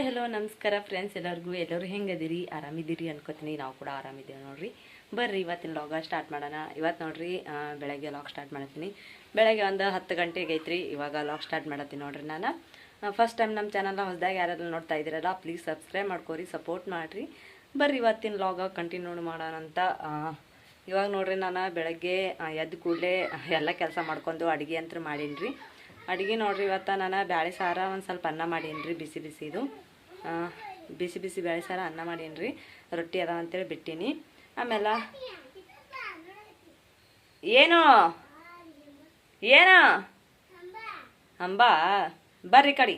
Hi hello ನಮಸ್ಕಾರ friends ಎಲ್ಲರಿಗೂ, ಎಲ್ಲರೂ ಹೆಂಗದಿರಿ? ಆರಾಮಿದ್ದೀರಿ ಅನ್ಕೋತೀನಿ. ನಾವು ಕೂಡ ಆರಾಮಿದ್ದೀವಿ ನೋಡ್ರಿ. ಬರ್ರಿ, ಇವತ್ತಿನ ಲಾಗ ಸ್ಟಾರ್ಟ್ ಮಾಡೋಣ. ಇವತ್ತು ನೋಡ್ರಿ ಬೆಳಗ್ಗೆ ಲಾಗ್ ಸ್ಟಾರ್ಟ್ ಮಾಡತ್ತೀನಿ ಬೆಳಗ್ಗೆ ಒಂದು ಹತ್ತು ಗಂಟೆಗೆ ಐತ್ರಿ. ಇವಾಗ ಲಾಗ್ ಸ್ಟಾರ್ಟ್ ಮಾಡತ್ತೀನಿ ನೋಡ್ರಿ ನಾನು. ಫಸ್ಟ್ ಟೈಮ್ ನಮ್ಮ ಚಾನಲ್ನ ಹೊಸದಾಗಿ ಯಾರಾದ್ರೂ ನೋಡ್ತಾ ಇದ್ದೀರಲ್ಲ ಪ್ಲೀಸ್ ಸಬ್ಸ್ಕ್ರೈಬ್ ಮಾಡ್ಕೋರಿ ಸಪೋರ್ಟ್ ಮಾಡಿರಿ. ಬರ್ರಿ, ಇವತ್ತಿನ ಲಾಗ ಕಂಟಿನ್ಯೂ ಮಾಡೋಣ ಅಂತ. ಇವಾಗ ನೋಡ್ರಿ ನಾನು ಬೆಳಗ್ಗೆ ಎದ್ದು ಕೂಡಲೇ ಎಲ್ಲ ಕೆಲಸ ಮಾಡ್ಕೊಂಡು ಅಡುಗೆ ಅಂತ ಮಾಡೀನಿ ರೀ ಅಡುಗೆ ನೋಡ್ರಿ, ಇವತ್ತು ನಾನು ಬ್ಯಾಳೆ ಸಾರ ಒಂದು ಸ್ವಲ್ಪ ಅನ್ನ ಮಾಡೀನಿ ರೀ ಬಿಸಿ ಬಿಸಿದು. ಬಿಸಿ ಬಿಸಿ ಬೇಳೆ ಸಾರ ಅನ್ನ ಮಾಡೀನಿ ರೀ ರೊಟ್ಟಿ ಅದ ಅಂತೇಳಿ ಬಿಟ್ಟೀನಿ. ಆಮೇಲೆ ಏನು? ಏನು? ಅಂಬಾ ಬರ್ರಿ ಕಡಿ.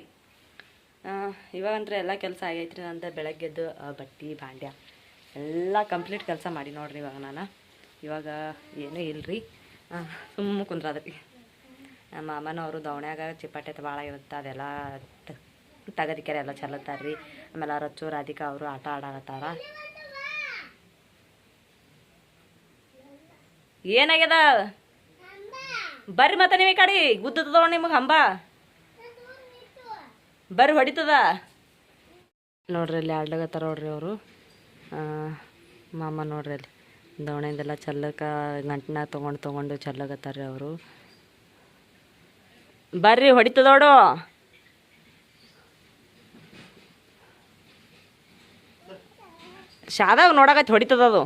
ಇವಾಗಂದ್ರೆ ಎಲ್ಲ ಕೆಲಸ ಆಗೈತ್ರಿ ನಂದು ಬೆಳಗ್ಗೆದ್ದು ಬಟ್ಟಿ, ಭಾಂಡ್ಯ ಎಲ್ಲ ಕಂಪ್ಲೀಟ್ ಕೆಲಸ ಮಾಡಿ ನೋಡ್ರಿ ಇವಾಗ ನಾನು. ಇವಾಗ ಏನೂ ಇಲ್ರಿ. ಸುಮ್ಮ ಕುಂದ್ರದ್ರಿ. ನಮ್ಮ ಮಾಮನವರು ದವಣ್ಯಾಗ ಚಿಪಾಟೆ ಭಾಳ ಇರುತ್ತೆ ಅದೆಲ್ಲ ತಗದಿಕೆರೆ ಎಲ್ಲ ಚಲತ್ತಾರ್ರಿ ಆಮೇಲೆ ರಚ್ಚು ರಾಧಿಕಾ ಅವರು ಆಟ ಆಡಾಕತ್ತಾರ. ಏನಾಗ್ಯದ? ಬರ್ರಿ ಮತ್ತೆ ನಿಮಗೆ ಕಡಿ. ಗುದ್ದದ ನಿಮಗೆ ಹಂಬ. ಬರ್ರಿ ಹೊಡಿತದ. ನೋಡ್ರಿ ಅಲ್ಲಿ ಆಡ್ಲಾಗತ್ತಾರ ನೋಡ್ರಿ ಅವರು. ಮಾಮ ನೋಡ್ರಿ ಅಲ್ಲಿ. ದವಣೆಯಿಂದೆಲ್ಲ ಚಲ್ಲಕ ಗಂಟನ ತೊಗೊಂಡು ತೊಗೊಂಡು ಚಲ್ಲಗತ್ತಾರ್ರಿ ಅವರು. ಬರ್ರಿ ಹೊಡಿತದೋಡು ಶಾದಾಗ ನೋಡಕತ್ತಿ ಹೊಡಿತದ ಅದು.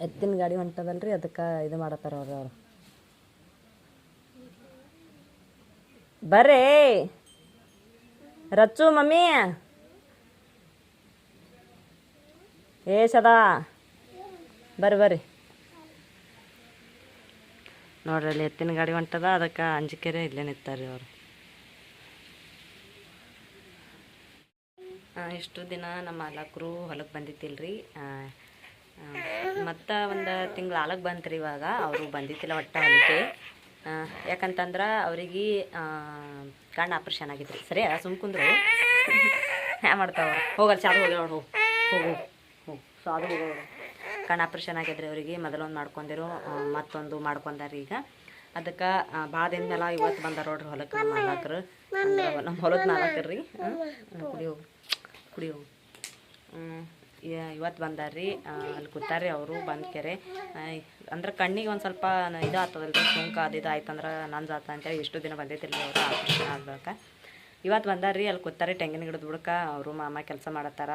ಎತ್ತಿನ ಗಾಡಿ ಹೊಂಟದಲ್ರಿ ಅದಕ್ಕೆ ಇದು ಮಾಡತ್ತಾರ ಅವ್ರು ಅವ್ರು. ಬರ್ರೇ. ರಚ್ಚು ಮಮ್ಮಿ. ಏ ಸದಾ. ಬರ್ರಿ ಬರ್ರಿ. ನೋಡ್ರಿ ಅಲ್ಲಿ ಎತ್ತಿನ ಗಾಡಿ ಹೊಂಟದ ಅದಕ್ಕೆ ಅಂಜಿಕೆರೆ ಇಲ್ಲೇ ನಿಂತಾರ್ರಿ ಅವರು. ಇಷ್ಟು ದಿನ ನಮ್ಮ ಮಾಲಕರು ಹೊಲಕ್ಕೆ ಬಂದಿತ್ತಿಲ್ರಿ. ಮತ್ತು ಒಂದು ತಿಂಗಳು ಆಲಕ್ಕೆ ರೀ ಇವಾಗ, ಅವರು ಬಂದಿತ್ತಿಲ್ಲ ಒಟ್ಟ ಹೊಲಕ್ಕೆ. ಯಾಕಂತಂದ್ರೆ ಅವ್ರಿಗೆ ಕಣ್ಣು ಆಪ್ರೇಷನ್ ಆಗಿದ್ರಿ. ಸರಿ ಸುಮ್ ಕುಂದ್ರು. ಹ್ಯಾ ಮಾಡ್ತಾವ ಹೋಗಲ್ಲ ಚಾದು ಹೋಗಿ ನೋಡು, ಹೋಗು. ಹೋಗು ಸಾದು ಹೋಗೋ ಕಣ್ಣು ಆಪ್ರೇಷನ್ ಆಗಿದ್ರಿ ಅವರಿಗೆ ಮೊದಲೊಂದು ಮಾಡ್ಕೊಂಡಿರು ಮತ್ತೊಂದು ಮಾಡ್ಕೊಂಡಾರ ಈಗ. ಅದಕ್ಕೆ ಭಾಳ ದಿನ ಮೇಲೆ ಇವತ್ತು ಬಂದಾರ ನೋಡ್ರಿ ಹೊಲಕ್ಕೆ ನಮ್ಮ ಮಾಲಕರು. ನಮ್ಮ ಹೊಲದ ರೀ ಹೋಗು. ಕುಡಿ ಹೋಗು ಇವತ್ತು ಬಂದಾರ್ರಿ. ಅಲ್ಲಿ ಕೂತಾರ್ರಿ ಅವರು, ಬಂದ ಕೆರೆ. ಅಂದ್ರೆ ಕಣ್ಣಿಗೆ ಒಂದು ಸ್ವಲ್ಪ ಇದು ಆಗ್ತದಲ್ರಿ ಸುಂಕ ಅದು ಇದು ಆಯ್ತಂದ್ರೆ ನಂದು ಆತ ಅಂತೇಳಿ ಇಷ್ಟು ದಿನ ಬಂದೈತಿಲ್ಲ ಅವರು ಆಪರೇಷನ್ ಆಗ್ಬೇಕ. ಇವತ್ತು ಬಂದಾರ್ರಿ, ಅಲ್ಲಿ ಕೂತಾರೆ ತೆಂಗಿನ ಗಿಡದ ಬುಡಕ ಅವರು ಮಾಮ ಕೆಲಸ ಮಾಡತ್ತಾರ.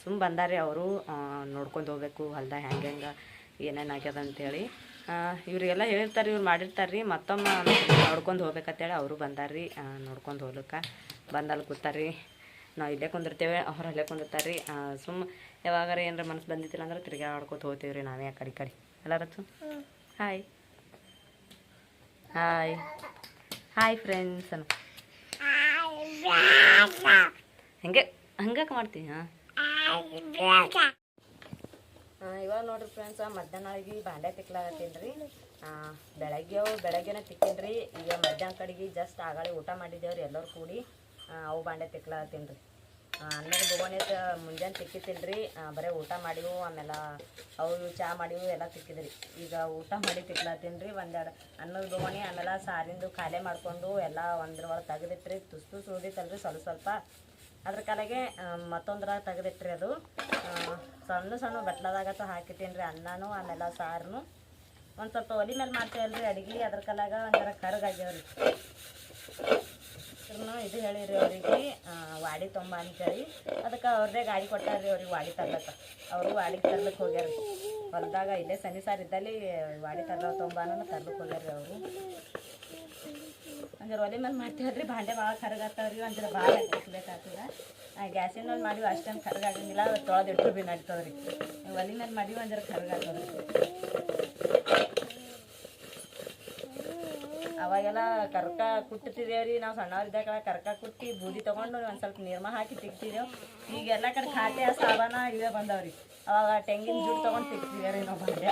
ಸುಮ್ಮ ಬಂದಾರ್ರಿ ಅವರು ನೋಡ್ಕೊಂಡು ಹೋಗ್ಬೇಕು ಹೊಲ್ದಾಗ ಹೆಂಗೆ ಹೆಂಗೆ, ಏನೇನು ಆಗ್ಯದ ಅಂತೇಳಿ ಇವ್ರಿಗೆಲ್ಲ ಹೇಳಿರ್ತಾರೆ ಇವ್ರು ಮಾಡಿರ್ತಾರೆ ರೀ ಮತ್ತೊಮ್ಮೆ ನೋಡ್ಕೊಂಡು ಹೋಗ್ಬೇಕಂತೇಳಿ ಅವರು ಬಂದಾರ್ರಿ ನೋಡ್ಕೊಂಡು ಹೋಗ್ಲಿಕ್ಕೆ. ಬಂದಲ್ಲಿ ಕೂತಾರ್ರಿ. ನಾವು ಇಲ್ಲೇ ಕುಂದಿರ್ತೇವೆ, ಅವ್ರು ಅಲ್ಲೇ ಕುಂದಿರ್ತಾರೆ ರೀ ಸುಮ್ಮ ಯಾವಾಗಾರ ಏನಾರ ಮನಸ್ಸು ಬಂದಿತ್ತಿಲ್ಲ ಅಂದ್ರೆ ತಿರ್ಗಾಡ್ಕೊತ ಹೋಗ್ತೀವಿ ರೀ ನಾವೇ ಕಡೆ ಕಡೆ. ಎಲ್ಲ Rachu hi hi hi friends ಅನ್ನು. ಹಂಗೆ ಹಂಗಕ್ಕೆ ಮಾಡ್ತೀನಿ ಹಾಂ? ಇವಾಗ ನೋಡ್ರಿ ಫ್ರೆಂಡ್ಸ್ ಮಧ್ಯಾಹ್ನ ಒಳಗೆ ಬಾಂಡೆ ತಿಕ್ಲಾಗತ್ತೀನಿ ರೀ. ಬೆಳಗ್ಗೆ ಬೆಳಗ್ಗೆನೇ ತಿಕ್ಕೀನಿ ರೀ. ಈಗ ಮಧ್ಯಾಹ್ನ ಕಡೆಗೆ ಜಸ್ಟ್ ಆಗಾಳಿ ಊಟ ಮಾಡಿದ್ದೇವ್ರಿ ಎಲ್ಲರೂ ಕೂಡಿ. ಅವು ಬಾಂಡೆ ತಿಕ್ಲಾಗತ್ತೀನಿ ರೀ. ಅನ್ನದ ಅಂತ ಮುಂಜಾನೆ ತಿಕ್ಕಿತ್ತಿಲ್ಲ ರೀ ಬರೀ ಊಟ ಮಾಡಿವು ಆಮೇಲೆ ಅವು ಇವು ಚಾ ಮಾಡಿವು, ಎಲ್ಲ ತಿಕ್ಕಿದ್ರಿ. ಈಗ ಊಟ ಮಾಡಿ ತಿಕ್ಲತ್ತೀನಿ ರೀ ಒಂದೆರಡು ಅನ್ನದ ಬೋಗೋಣಿ ಆಮೇಲೆ ಸಾರಿಂದು ಖಾಲಿ ಮಾಡಿಕೊಂಡು ಎಲ್ಲ ಒಂದ್ರೊಳಗೆ ತೆಗೆದಿಟ್ರಿ. ತುಸ್ತು ತುಸು ರೀ ಸ್ವಲ್ಪ ಸ್ವಲ್ಪ. ಅದ್ರ ಕಾಲಾಗೆ ಮತ್ತೊಂದ್ರ ತೆಗೆದಿಟ್ರಿ ಅದು. ಸಣ್ಣ ಸಣ್ಣ ಬಟ್ಲದಾಗತ್ತು ಹಾಕಿತೀನಿ ರೀ ಅನ್ನನೂ ಆಮೇಲೆ ಸಾರನು. ಒಂದು ಸ್ವಲ್ಪ ಒಲಿ ಮೇಲೆ ಮಾಡ್ತೇವಲ್ರಿ ಅಡುಗೆ, ಅದ್ರ ಕಾಲಾಗ ಒಂಥರ ಕರಗಾಗ್ಯಾವ್ರಿ ಇನ್ನು ಇದು ಹೇಳಿರಿ ಅವರಿಗೆ ವಾಡಿ ತೊಂಬ ಅಂತೇಳಿ. ಅದಕ್ಕೆ ಅವ್ರದೇ ಗಾಡಿ ಕೊಟ್ಟಾರ್ರಿ, ಅವ್ರಿಗೆ ವಾಡಿ ತರ್ಲಕ್ಕ. ಅವರು ವಾಡಿಗೆ ತರ್ಲಕ್ಕೆ ಹೋಗ್ಯಾರ ಹೊಲದಾಗ ಇಲ್ಲೇ ಸನಿ ಸಾರ್ ಇದ್ದಲ್ಲಿ ವಾಡಿ ತರ್ಲ ತೊಂಬಾನ ತರ್ಲಕ್ಕೆ ಹೋಗ್ಯಾರ್ರಿ ಅವರು. ಅಂದ್ರೆ ಒಲೆ ಮೇಲೆ ಮಾಡ್ತೀವ್ರಿ ಭಾಂಡೆ ಭಾಳ ಕರಗಾಗ್ತಾವ್ರಿ ಅಂದ್ರೆ ಭಾಳ ಹಾಕ್ಬೇಕಾಗ್ತದ ಗ್ಯಾಸಿನ ಮೇಲೆ ಮಾಡಿ ಅಷ್ಟೊಂದು ಕರಗಾಗಂಗಿಲ್ಲ ತೊಳೆದಿಟ್ರು ಭೀ ನಡ್ತದ್ರಿ. ಒಲೆ ಮೇಲೆ ಮಾಡಿವಿ ಅಂದ್ರೆ ಕರಗಾಗ್ತದ್ರಿ. ಅವಾಗೆಲ್ಲ ಕರ್ಕ ಕುಟ್ಟುತ್ತಿದ್ದೇವ್ರಿ ನಾವು ಸಣ್ಣವರಿದ್ದಾಗ ಕರ್ಕ ಕುಟ್ಟಿ ಬೂದಿ ತಗೊಂಡು ಒಂದು ಸ್ವಲ್ಪ ನಿರ್ಮ ಹಾಕಿ ತಿಕ್ತಿದ್ದೇವು. ಈಗ ಎಲ್ಲ ಕಡೆ ಖಾತೆ ಸಾಬಾನ ಇವೇ ಬಂದವ್ರಿ. ಅವಾಗ ತೆಂಗಿನ ಜುಟ್ಟು ತಗೊಂಡು ರೀ ನಾವು ಬಂದೆ.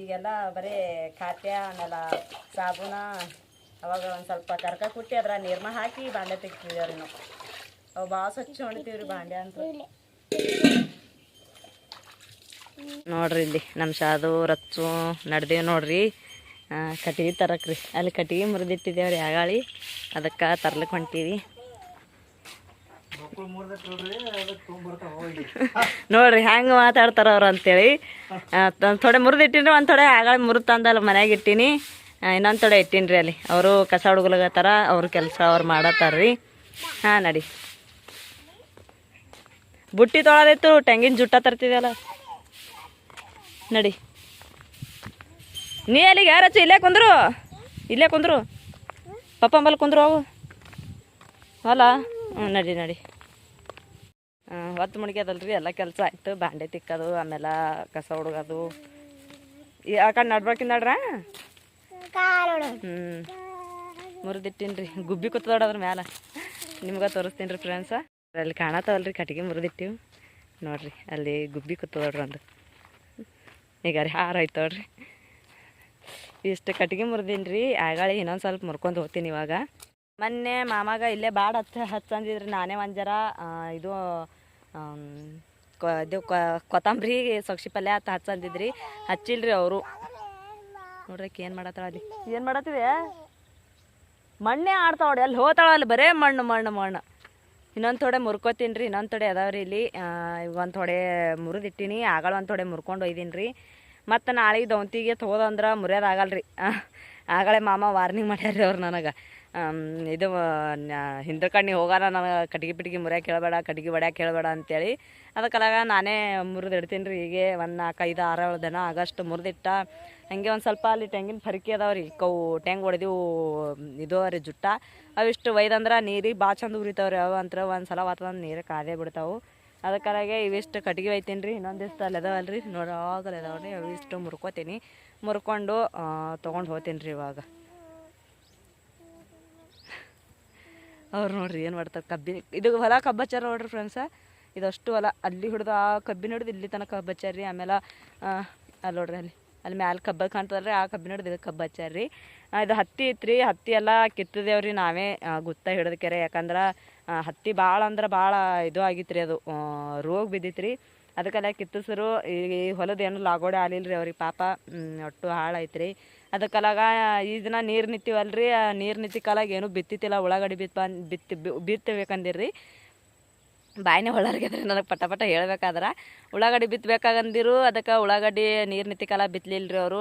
ಈಗೆಲ್ಲ ಬರೀ ಖಾತೆ ಆಮೇಲೆ ಸಾಬೂನ ಅವಾಗ ಒಂದು ಸ್ವಲ್ಪ ಕರ್ಕ ಕುಟ್ಟಿ ಅದ್ರ ನಿರ್ಮ ಹಾಕಿ ಬಾಂಡೆ ತೆಗ್ತಿದ್ದೇವ್ರಿ ನಾವು. ಅವು ಭಾಳ ಸ್ವಚ್ಛ ಹೊಣಿತೀವ್ರಿ ಬಾಂಡೆ ಅಂತ ನೋಡ್ರಿ ಇಲ್ಲಿ ನಮ್ಮ ಶಾದು ರಚ್ಚು ನಡ್ದೇವು ನೋಡ್ರಿ. ಕಟ್ಟಿಗೆ ತರಕ್ರಿ. ಅಲ್ಲಿ ಕಟ್ಟಿಗೆ ಮುರಿದಿಟ್ಟಿದ್ದೇವ್ರಿ ಆಗಾಳಿ. ಅದಕ್ಕೆ ತರ್ಲಿಕ್ಕೆ ಹೊಂಟೀವಿ. ನೋಡ್ರಿ ಹೋಗಿ. ಮಾತಾಡ್ತಾರ ಅವ್ರು ಅಂತೇಳಿ. ಥೊಡೆ ಮುರಿದಿಟ್ಟಿನಿ ಒಂದು ಥೋಡೆ ಆಗಾಳಿ ಮುರಿದು ತಂದಲ್ಲ ಮನ್ಯಾಗ ಇಟ್ಟೀನಿ. ಇನ್ನೊಂದು ಥೋಡೆ ಇಟ್ಟೀನಿ ರೀ ಅಲ್ಲಿ. ಅವರು ಕಸ ಹುಡುಗಲಗತ್ತಾರ ಅವ್ರ ಕೆಲಸ ಅವ್ರು ಮಾಡತ್ತಾರ್ರಿ. ಹಾಂ ನಡಿ. ಬುಟ್ಟಿ ತೊಳದಿತ್ತು ತೆಂಗಿನ ಜುಟ್ಟ ತರ್ತಿದ್ಯಲ್ಲ. ನಡಿ. ನೀ ಅಲ್ಲಿಗೆ ಯಾರಚ್ಚು ಇಲ್ಲೇ ಕುಂದ್ರು? ಇಲ್ಲೇ ಕುಂದ್ರು? ಪಪ್ಪ ಅಂಬಲ್ ಕುಂದ್ರು ಅವು? ಅಲ್ಲ? ಹ್ಞೂ, ನಡಿ ನಡಿ. ಹೊತ್ತು ಮುಡ್ಗ್ಯದಲ್ರಿ ಎಲ್ಲ ಕೆಲಸ ಆಯ್ತು. ಬಾಂಡೆ ತಿಕ್ಕೋದು ಆಮೇಲೆ ಕಸ ಹುಡುಗೋದು ಆ ಕಡೆ ನಡ್ಬೇಕಿನ್ ನಡ್ರ ಹ್ಞೂ. ಮುರಿದಿಟ್ಟಿನ್ರಿ. ಗುಬ್ಬಿ ಕೂತ ಅದ್ರ ಮ್ಯಾಲ. ನಿಮ್ಗೆ ತೋರಿಸ್ತೀನಿ ರೀ ಫ್ರೆಂಡ್ಸ ಅಲ್ಲಿ ಕಾಣತ್ತವಲ್ರಿ ಕಟ್ಟಿಗೆ ಮುರಿದಿಟ್ಟಿವು. ನೋಡ್ರಿ, ಅಲ್ಲಿ ಗುಬ್ಬಿ ಕೂತದೋಡ್ರಿ ಒಂದು. ಈಗ ರೀ ಹಾರ ನೋಡ್ರಿ ಇಷ್ಟು ಕಟ್ಟಿಗೆ ಮುರಿದೀನಿ ರೀ ಆಗಾಳಿ ಇನ್ನೊಂದು ಸ್ವಲ್ಪ ಮುರ್ಕೊಂಡು ಹೋಗ್ತೀನಿ ಇವಾಗ. ಮೊನ್ನೆ ಮಾಮಾಗ ಇಲ್ಲೇ ಬಾಡ್ ಹಚ್ಚ ಹಚ್ಚಂದಿದ್ರಿ ನಾನೇ ಒಂಜರ ಜರ ಇದು ಇದು ಕೊತ್ತಂಬರಿ ಸೊಕ್ಷಿ ಪಲ್ಯ ಹತ್ತ ಹಚ್ಚಂದಿದ್ರಿ ಹಚ್ಚಿಲ್ರಿ ಅವರು. ನೋಡ್ರಿ ಏನು ಮಾಡತ್ತಾಳ ಅಲ್ಲಿ. ಏನು ಮಾಡತ್ತಿದೆ ಮಣ್ಣೇ ಆಡ್ತಾವಡಿ ಅಲ್ಲಿ ಹೋತಾಳ ಅಲ್ಲಿ, ಬರೇ ಮಣ್ಣು ಮಣ್ಣು ಮಣ್ಣು. ಇನ್ನೊಂದು ಥೋಡೆ ಮುರ್ಕೋತೀನಿ ರೀ ಇನ್ನೊಂದು ಥಡೆ ಅದಾವ ರೀ ಇಲ್ಲಿ ಒಂದು ತೋಡೆ ಮುರಿದಿಟ್ಟಿನಿ, ಆಗಳ ಒಂದು ತೋಡೆ ಮುರ್ಕೊಂಡು ಒಯ್ದೀನಿ ರೀ ಮತ್ತು ನಾಳೆ ದೌಂತಿಗೆ ತೊಗೋದಂದ್ರೆ ರೀ ಆಗಳೇ ಮಾಮ ವಾರ್ನಿಂಗ್ ಮಾಡ್ಯಾರ್ರಿ ಅವ್ರು ನನಗೆ. ಇದು ಹಿಂದ್ರ ಕಣ್ಣಿ ಹೋಗಾರ, ನನಗೆ ಕಟ್ಗೆ ಪಿಟ್ಗೆ ಮುರಿಯಕ್ಕೆ ಕೇಳಬೇಡ, ಕಟ್ಗೆ ಬಡ್ಯಾಕೆ ಕೇಳಬೇಡ ಅಂತೇಳಿ. ಅದಕ್ಕೆಲ್ಲ ನಾನೇ ಮುರಿದಿಡ್ತೀನಿ ರೀ ಹೀಗೆ ಒಂದು ನಾಲ್ಕು ಐದು ಆರು ಏಳು ದಿನ ಆಗಷ್ಟು ಮುರಿದಿಟ್ಟ ಹಂಗೆ ಒಂದು ಸ್ವಲ್ಪ ಅಲ್ಲಿ ತೆಂಗಿನ ಫರಿಕೆ ರೀ ಕವು ಟೆಂಗ್ ಹೊಡೆದಿವು ಇದು ರೀ ಜುಟ್ಟ. ಅವಿಷ್ಟು ಒಯ್ದಂದ್ರೆ ನೀರಿಗೆ ಭಾಳ ಚಂದ ಉರಿತಾವ್ರಿ. ಅವು ಅಂತರ ಒಂದು ಸಲ ವಾತಾವರಣ ನೀರು ಕಾದೇ ಬಿಡ್ತಾವೆ. ಅದಕ್ಕಾಗೆ ಇವಿಷ್ಟು ಕಟ್ಟಿಗೆ ಒಯ್ತೀನಿ ರೀ ಇನ್ನೊಂದು ದಿವಸ ಅಲ್ಲಿ ಅದಾವಲ್ಲ ರೀ ನೋಡಿ ಅದಾವ ರೀ ಅವಿಷ್ಟು ಮುರ್ಕೋತೀನಿ. ಮುರ್ಕೊಂಡು ತೊಗೊಂಡು ಹೋಗ್ತೀನಿ ರೀ ಇವಾಗ. ಅವ್ರು ನೋಡ್ರಿ ಏನು ಮಾಡ್ತಾರೆ ಕಬ್ಬಿನ. ಇದು ಹೊಲ ಕಬ್ಬಚ್ಚಾರ ನೋಡ್ರಿ ಫ್ರೆಂಡ್ಸ. ಇದಷ್ಟು ಹೊಲ. ಅಲ್ಲಿ ಹಿಡ್ದು ಆ ಕಬ್ಬಿನ ಹಿಡಿದು ಇಲ್ಲಿ ತನಕ ಕಬ್ಬಚ್ಚಾರ ರೀ ಆಮೇಲೆ ಅಲ್ಲಿ ನೋಡ್ರಿ ಅಲ್ಲಿ. ಅಲ್ಲಿ ಮ್ಯಾಲೆ ಕಬ್ಬ ಕಾಣ್ತದಲ್ರಿ, ಆ ಕಬ್ಬಿನ ಹಿಡ್ದು ಇದಕ್ಕೆ ಕಬ್ಬು ರೀ ಇದು ಹತ್ತಿ ಐತ್ರಿ, ಹತ್ತಿ ಎಲ್ಲ ಕಿತ್ತದೇವ್ರಿ ನಾವೇ ಗುತ್ತ ಹಿಡಿದ ಕೆರೆ. ಯಾಕಂದ್ರೆ ಹತ್ತಿ ಭಾಳ ಅಂದ್ರೆ ಭಾಳ ಇದು ಆಗಿತ್ತು ರೀ ಅದು ರೋಗ ಬಿದ್ದಿತ್ತು ಅದಕ್ಕೆಲ್ಲ ಕಿತ್ತಿಸ್ರು, ಈ ಹೊಲದ ಏನು ಲಾಗೋಡೆ ಆಲಿಲ್ಲ ರೀ ಅವ್ರಿಗೆ ಪಾಪ ಒಟ್ಟು ಹಾಳಾಯ್ತು ರೀ ಅದಕ್ಕಲಾಗ ಈ ದಿನ ನೀರು ನಿಂತೀವಲ್ರಿ ನೀರು ನಿಂತಿ ಕಾಲಾಗ ಏನೂ ಬಿತ್ತಿತ್ತಿಲ್ಲ, ಉಳ್ಳಾಗಡ್ಡಿ ಬಿತ್ತ ಬಿತ್ತಿ ಬಿತ್ತಬೇಕಂದಿರ್ರಿ. ಬಾಯಿನೇ ಹೊಳರ್ಗೆದ್ರಿ ನನಗೆ ಪಟ ಪಟ ಹೇಳ್ಬೇಕಾದ್ರೆ. ಉಳ್ಳಾಗಡ್ಡಿ ಬಿತ್ತಬೇಕಾಗಂದಿರು ಅದಕ್ಕೆ ಉಳ್ಳಾಗಡ್ಡಿ ನೀರು ನಿತ್ತಿ ಕಾಲ ಬಿತ್ತಲಿಲ್ಲ ರೀ ಅವರು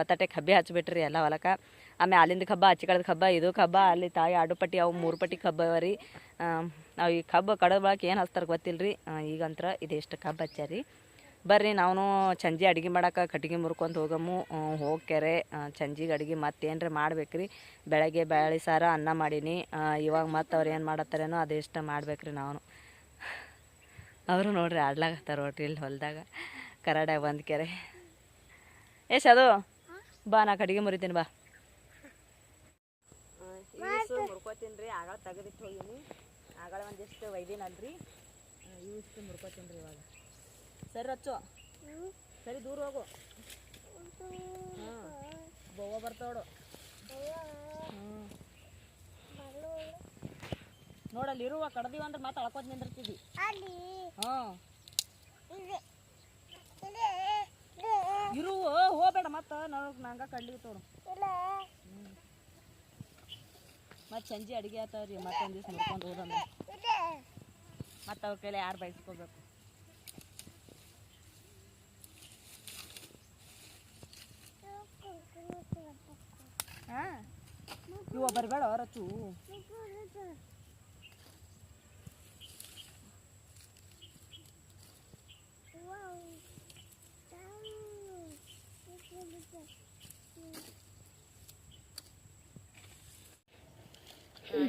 ಒತ್ತಟೆ ಕಬ್ಬಿ ಹಚ್ಬಿಟ್ರಿ ಎಲ್ಲ ಹೊಲಕ್ಕೆ. ಆಮೇಲೆ ಅಲ್ಲಿಂದ ಕಬ್ಬ ಆಚೆ ಕಡೆದ ಕಬ್ಬ ಇದು ಕಬ್ಬ ಅಲ್ಲಿ ತಾಯಿ ಆಡು ಪಟ್ಟಿ, ಅವು ಮೂರು ಪಟ್ಟಿ ಕಬ್ಬ ರೀ. ನಾವು ಈ ಕಬ್ಬು ಕಡದ ಬಳಕೆ ಏನು ಹಚ್ತಾರೆ ಗೊತ್ತಿಲ್ಲ ರೀ ಈಗಂತ್ರ ಇದೆಷ್ಟು ಕಬ್ಬು ಹಚ್ಚಾರಿ ಬರ್ರಿ ನಾವು ಚಂಜಿ ಅಡುಗೆ ಮಾಡಕ್ಕೆ ಕಟ್ಟಿಗೆ ಮುರ್ಕೊಂಡು ಹೋಗಮ್ಮು ಹೋಗ್ಯಾರೆ ಚಂಜಿಗೆ ಅಡುಗೆ ಮತ್ತೇನ್ರಿ ಮಾಡ್ಬೇಕು ರೀ ಬೆಳಗ್ಗೆ ಬೇಳೆ ಸಾರ ಅನ್ನ ಮಾಡೀನಿ. ಇವಾಗ ಮತ್ತೆ ಅವ್ರು ಏನು ಮಾಡತ್ತಾರೇನೋ ಅದೆಷ್ಟು ಮಾಡ್ಬೇಕು ನಾವು ಅವರು ನೋಡ್ರಿ ಆಡ್ಲಾಗತ್ತಾರ ನೋಡ್ರಿ ಇಲ್ಲಿ ಹೊಲದಾಗ. ಕರಾಡ್ಯಾಗ ಬಂದು ಕೆರೆ. ಏಸ್ ಅದು ಬಾ, ನಾ ಕಟ್ಟಿಗೆ ಮುರಿತೀನಿ, ಬಾ. ಮುರ್ಕೋತೀನಿ ರೀ ಆಗಳ ತೆಗೆದಿಟ್ಟು ಹೋಗಿನಿ. ಆಗಳ ಒಂದಿಷ್ಟು ಒಯ್ದೀನಲ್ರಿ ಇವಿಷ್ಟು ಮುರ್ಕೋತೀನಿ ರೀ ಇವಾಗ. ಸರಿ ಅಚ್ಚು ಸರಿ ದೂರ ಹೋಗು. ಹಾಂ ಬರ್ತಾವಡು ಹ್ಞೂ ನೋಡಲ್ಲಿ ಇರುವ ಕಡ್ದೀವಿ ಅಂದ್ರೆ ಮತ್ತೆ ಅಳ್ಕೋತ ನಿಂದಿರ್ತೀವಿ. ಹಾಂ. ಇರು ಹೋಗ್ಬೇಡ ಮತ್ತೆ. ನಾವು ನಂಗೆ ಕಡ್ಲಿ ತೋಡು ಮತ್ತೆ ಸಂಜೆ ಅಡುಗೆ ಆತಾವ್ರಿ ಮತ್ತೊಂದು ದಿವ್ಸ ನೋಡ್ಕೊಂಡು ಹೋದಂದ್ರೆ ಮತ್ತೆ ಅವ್ರ ಕೈಲಿ ಯಾರು ಬಯಸ್ಕೋಬೇಕು ಹಾಂ. ಇವ ಬರಬೇಡ ರಚ್ಚು.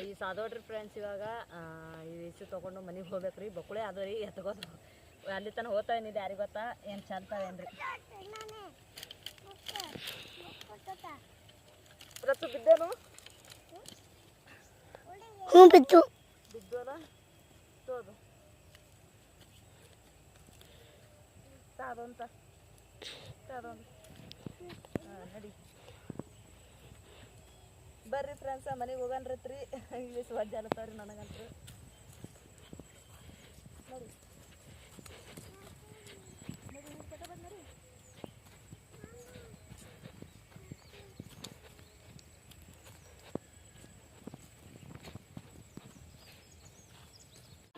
ಈ ಸಾದೋಡ್ರಿ ಫ್ರೆಂಡ್ಸ್ ಇವಾಗ ಈ ಇಸು ತೊಗೊಂಡು ಮನೆಗೆ ಹೋಗ್ಬೇಕು ರೀ ಬಕ್ಕುಳೆ ಅದು ರೀ ಎತ್ಕೋದು ಅಲ್ಲಿ ತನಕ ಹೋಗ್ತಾ ಏನಿದೆ ಯಾರಿಗೆ ಗೊತ್ತಾ? ಏನು ಚಂತಾವೇನ್ರಿ ರತ್ತು ಬಿದ್ದೇನು? ಹ್ಞೂ ಬಿದ್ದು. ಬಿದ್ದೋದ ತೋದು. ತಾದೊಂತ ತಾದೊಂದು ನಡಿ. ಬರ್ರಿ ಫ್ರೆಂಡ್ಸ ಮನೆಗೆ ಹೋಗನ್ರತ್ರಿ. ಇಲ್ಲಿ ಸ್ವಜ್ಜ ಅಲತ್ತವ್ರಿ ನನಗಂತ ನೋಡಿ.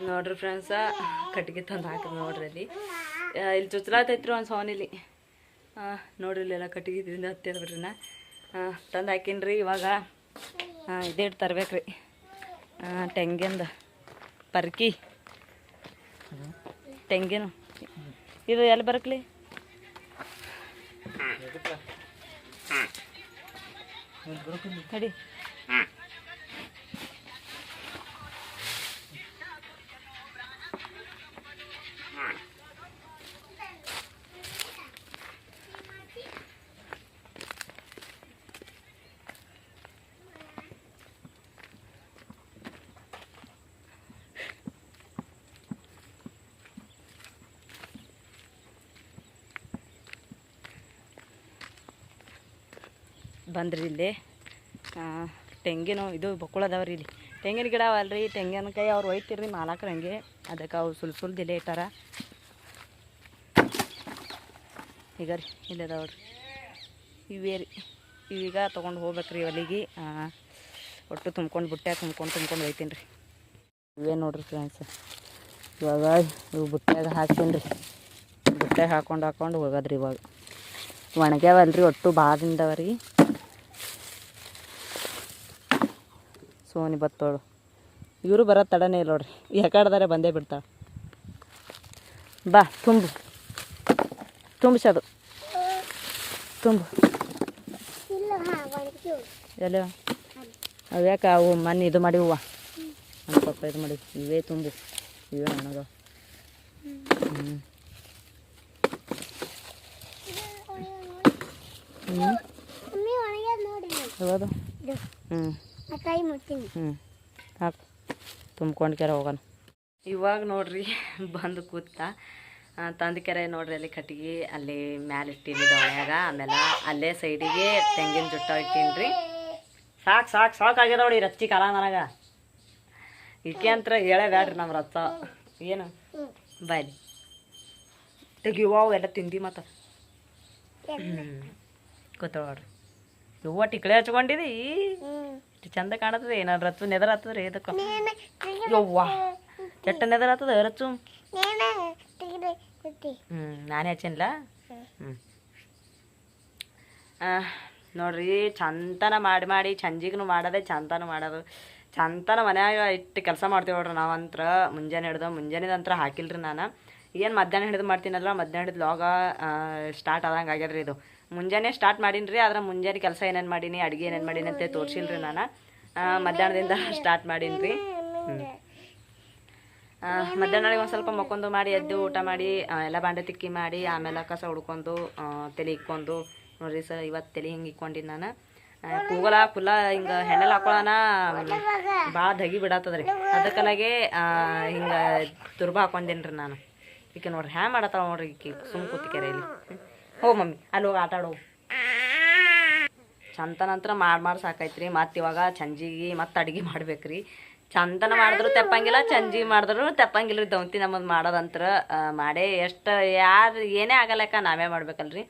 ನೋಡ್ರಿ ಫ್ರೆಂಡ್ಸ ಕಟ್ಟಿಗೆ ತಂದು ಹಾಕಿದ್ ನೋಡ್ರಿ ಅಲ್ಲಿ. ಇಲ್ಲಿ ಚುಚ್ಲಾತೈತ್ರಿ ಒಂದು ಸೌನಿಲಿ ನೋಡ್ರಿ ಇಲ್ಲೆಲ್ಲ ಕಟ್ಟಿಗೆ ಇದರಿಂದ ಹತ್ತಿದ ಬಿಡ್ರಿ ನಾ. ತಂದು ಹಾಕಿನ್ರಿ ಇವಾಗ. ಆ, ತರ್ಬೇಕು ರೀ ತೆಂಗಿಂದ ಪರ್ಕಿ. ತೆಂಗಿನ. ಇದು ಎಲ್ಲಿ ಬರಕ್ಲಿ? ನಡಿ. ಬಂದ್ರಿ ಇಲ್ಲಿ. ತೆಂಗಿನ ಇದು ಬಕ್ಕುಳದವ್ರಿ ಇಲ್ಲಿ. ತೆಂಗಿನ ಗಿಡ ಅವಲ್ರಿ ತೆಂಗಿನಕಾಯಿ ಅವ್ರು ಒಯ್ತಿರ್ರಿ ಮಾಲಾಕ್ರ ಹಂಗೆ. ಅದಕ್ಕೆ ಅವ್ರು ಸುಲ್ ಸುಲ್ ದಿಲೆ ಇಟ್ಟಾರ. ಈಗ ರೀ, ಇಲ್ಲದವ್ರಿ. ಇವೇ ರೀ. ಇವೀಗ ತೊಗೊಂಡು ಹೋಗ್ಬೇಕ್ರಿ ಅಲ್ಲಿಗೆ ಒಟ್ಟು ತುಂಬ್ಕೊಂಡು ಬುಟ್ಟ್ಯಾಗ ತುಂಬ್ಕೊಂಡು ತುಂಬ್ಕೊಂಡು ಒಯ್ತೀನಿ ರೀ ಇವೇ ನೋಡ್ರಿ ಫ್ರೆಂಡ್ಸ್. ಇವಾಗ ಇವು ಬುಟ್ಟ್ಯಾಗ ಹಾಕ್ತೀನಿ ರೀ ಬುಟ್ಟ್ಯಾಗ ಹಾಕೊಂಡು ಹಾಕೊಂಡು ಹೋಗೋದ್ರಿ ಇವಾಗ. ಒಣಗ್ಯಾವಲ್ರಿ, ಒಟ್ಟು ಭಾಳ ರೀ. ಸೋನಿ ಬತ್ತೋಳು. ಇವರು ಬರೋ ತಡನೇ ಇಲ್ಲ ನೋಡ್ರಿ. ಯಾಕಾಡ್ದಾರೆ ಬಂದೇ ಬಿಡ್ತಾಳೆ. ಬಾ ತುಂಬು. ತುಂಬಿಸೋದು. ತುಂಬು. ಎಲ್ಲ ಅವ್ಯಾಕೆ ಅವು ಮನ್ನ ಇದು ಮಾಡಿ ಹೂವು? ನಮ್ಮ ಪಪ್ಪ ಇದು ಮಾಡಿ. ಇವೇ ತುಂಬು. ಇವೇ ಅನ್ನೋದು. ಹ್ಞೂ ಹ್ಞೂ ಹ್ಞೂ ಕೈ ಮುಟ್ತೀನಿ ಹ್ಞೂ ಹಾಕು. ತುಂಬ್ಕೊಂಡು ಕೆರೆ ಹೋಗೋಣ. ಇವಾಗ ನೋಡ್ರಿ ಬಂದು ಕೂತ ತಂದ ಕೆರೆ ನೋಡ್ರಿ ಅಲ್ಲಿ ಕಟ್ಟಿಗೆ ಅಲ್ಲಿ ಮ್ಯಾಲೆ ಇಟ್ಟೀನಿ ದೊಳ್ಯಾಗ ಆಮೇಲೆ ಅಲ್ಲೇ ಸೈಡಿಗೆ ತೆಂಗಿನ ಜುಟ್ಟ ಇಟ್ಟೀನಿ ರೀ ಸಾಕು ಸಾಕು ಸಾಕು ಆಗ್ಯದ ನೋಡಿ ರಚ್ಚಿ ಕಾಲ ನನಗೆ. ಈಕೆ ಅಂತ ಹೇಳೇ ಬ್ಯಾಡ್ರಿ ನಮ್ಮ ರಚ್ಚ ಏನು? ಬಾಯ್ ತೆಗಿಯುವ ಎಲ್ಲ ತಿಂದಿ ಮತ್ತು. ನೋಡ್ರಿ. ಇವ್ವ ಟಿಕ್ಳೆ ಹಚ್ಕೊಂಡಿದಿ? ಇಷ್ಟು ಚಂದ ಕಾಣತದೆ ನಾನು ರಚ್ಚು ನೆದರ್ ಆತದ್ರಿ ಇದಕ್ಕೆ ಯವ್ವ. ಕೆಟ್ಟ ನೆದರ್ ಆತದ ರಚ್ಚು ಹ್ಞೂ ನಾನೇ ಹಚ್ಚಿನ್ಲ? ಹ್ಞೂ ನೋಡ್ರಿ ಚಂತನ ಮಾಡಿ ಮಾಡಿ ಚಂಜಿಗೂ ಮಾಡೋದೇ ಚಂತನ ಮಾಡೋದು. ಚಂತನ ಮನ್ಯಾಗ ಇಟ್ಟು ಕೆಲಸ ಮಾಡ್ತೀವಿ ನೋಡ್ರಿ ನಾವಂತ್ರ. ಮುಂಜಾನೆ ಹಿಡ್ದು ಮುಂಜಾನೆದಂತ್ರ ಹಾಕಿಲ್ರಿ ನಾನು. ಏನು ಮಧ್ಯಾಹ್ನ ಹಿಡಿದು ಮಾಡ್ತೀನಲ್ಲ ಮಧ್ಯಾಹ್ನ ಹಿಡಿದು ಲಾಗ ಸ್ಟಾರ್ಟ್ ಆದಂಗೆ ಆಗ್ಯದ್ರಿ ಇದು. ಮುಂಜಾನೆ ಸ್ಟಾರ್ಟ್ ಮಾಡೀನಿ ರೀ ಆದ್ರೆ ಮುಂಜಾನೆ ಕೆಲಸ ಏನೇನು ಮಾಡೀನಿ, ಅಡುಗೆ ಏನೇನು ಮಾಡೀನಿ ಅಂತ ತೋರಿಸಿಲ್ರಿ ನಾನು. ಮಧ್ಯಾಹ್ನದಿಂದ ಸ್ಟಾರ್ಟ್ ಮಾಡೀನಿ ರೀ ಮಧ್ಯಾಹ್ನ ಒಂದು ಸ್ವಲ್ಪ ಮಕ್ಕೊಂದು ಮಾಡಿ, ಎದ್ದು ಊಟ ಮಾಡಿ ಎಲ್ಲ ಬಾಂಡೆ ತಿಕ್ಕಿ ಮಾಡಿ, ಆಮೇಲೆ ಕಸ ಹುಡ್ಕೊಂಡು ತಲೆ ಇಕ್ಕೊಂಡು. ನೋಡ್ರಿ ಸರ್, ಇವತ್ತು ತಲೆ ಹಿಂಗೆ ಇಕ್ಕೊಂಡಿದ್ದು ನಾನು. ಕೂಗಲ ಫುಲ್ಲ ಹಿಂಗೆ ಹೆಣ್ಣೆಲ್ಲ ಹಾಕೊಳ್ಳೋಣ ಭಾಳ ದಗಿ ಬಿಡತ್ತದ್ರಿ ಅದಕ್ಕಲಾಗೆ ಹಿಂಗೆ ತುರ್ಬ ಹಾಕೊಂಡೇನ್ರಿ ನಾನು. ಈಕೆ ನೋಡ್ರಿ ಹ್ಯಾ ಮಾಡತ್ತಾವ ನೋಡ್ರಿ ಈಕೆ ಸುಮ್ ಕೂತಿಕೆರೆ ಇಲ್ಲಿ ಹೋ, ಮಮ್ಮಿ, ಅಲ್ಲಿ ಹೋಗಿ ಆಟ ಚಂತನ ನಂತರ ಮಾಡಿ ಮಾಡಿ ಸಾಕೈತ್ರಿ. ಮತ್ತು ಇವಾಗ ಚಂಜಿಗೆ ಮತ್ತೆ ಅಡುಗೆ ಮಾಡ್ಬೇಕ್ರಿ. ಚಂದನ ಮಾಡಿದ್ರು ತೆಪ್ಪಂಗಿಲ್ಲ, ಚಂಜಿ ಮಾಡಿದ್ರು ತೆಪ್ಪಂಗಿಲ್ಲ ದೌಂತಿ ನಮ್ಮದು ಮಾಡೋದಂತ್ರ ಮಾಡೇ ಎಷ್ಟು ಯಾರು ಏನೇ ಆಗಲ್ಲಕ್ಕ, ನಾವೇ ಮಾಡ್ಬೇಕಲ್ರಿ.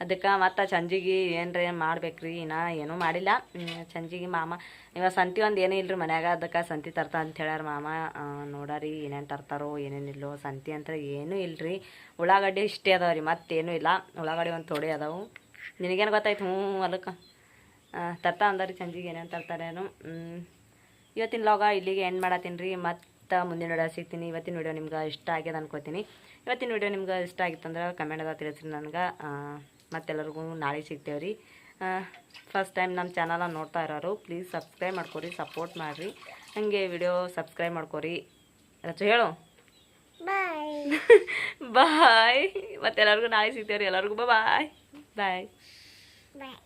ಅದಕ್ಕೆ ಮತ್ತು ಸಂಜಿಗೆ ಏನ್ರಿ ಮಾಡ್ಬೇಕ್ರಿ? ನಾ ಏನೂ ಮಾಡಿಲ್ಲ. ಸಂಜಿಗೆ ಮಾಮ ಇವಾಗ ಸಂತಿ ಒಂದು ಏನೂ ಇಲ್ರಿ ಮನ್ಯಾಗ, ಅದಕ್ಕೆ ಸಂತಿ ತರ್ತಾ ಅಂತ ಹೇಳ್ಯಾರ ಮಾಮ. ನೋಡಾರಿ ಏನೇನು ತರ್ತಾರೋ ಏನೇನಿಲ್ಲೋ ಸಂತಿ ಅಂತ ಏನೂ ಇಲ್ರಿ. ಉಳ್ಳಾಗಡ್ಡೆ ಇಷ್ಟೇ ಅದಾವ ರೀ, ಮತ್ತೇನೂ ಇಲ್ಲ. ಉಳ್ಳಾಗಡ್ಡೆ ಒಂದು ಥೋಡೆ ಅದಾವು. ನಿನಗೇನು ಗೊತ್ತಾಯ್ತು? ಹ್ಞೂ ಅದಕ್ಕೆ ತರ್ತಾ ಅಂದಾರಿ ಸಂಜಿಗೆ ಏನೇನು ತರ್ತಾರೇನು ಏನು. ಇವತ್ತಿನ ಲಾಗ ಇಲ್ಲಿಗೆ ಎಂಡ್ ಮಾಡತ್ತೀನಿ ರೀ. ಮತ್ತು ಮುಂದಿನ ವಿಡಿಯೋ ಸಿಗ್ತೀನಿ. ಇವತ್ತಿನ ವಿಡಿಯೋ ನಿಮ್ಗೆ ಇಷ್ಟ ಆಗ್ಯದ ಅನ್ಕೋತೀನಿ. ಇವತ್ತಿನ ವಿಡಿಯೋ ನಿಮ್ಗೆ ಇಷ್ಟ ಆಗಿತ್ತಂದ್ರೆ ಕಮೆಂಟ್ದಾಗ ತಿಳಿಸ್ರಿ ನನಗೆ. ಮತ್ತೆಲ್ಲರಿಗೂ ನಾಳೆ ಸಿಗ್ತೇವೆ ರೀ. ಫಸ್ಟ್ ಟೈಮ್ ನಮ್ಮ ಚಾನಲ ನೋಡ್ತಾ ಇರೋರು ಪ್ಲೀಸ್ ಸಬ್ಸ್ಕ್ರೈಬ್ ಮಾಡ್ಕೊರಿ ಸಪೋರ್ಟ್ ಮಾಡಿರಿ. ಹಾಗೆ ವಿಡಿಯೋ ಸಬ್ಸ್ಕ್ರೈಬ್ ಮಾಡ್ಕೊರಿ. ರಚು ಹೇಳು. ಬಾಯ್ ಬಾಯ್ ಮತ್ತೆಲ್ಲರಿಗೂ ನಾಳೆ ಸಿಗ್ತೇವೆ ರೀ. ಎಲ್ಲರಿಗೂ ಬಾಯ್ ಬಾಯ್ ಬಾಯ್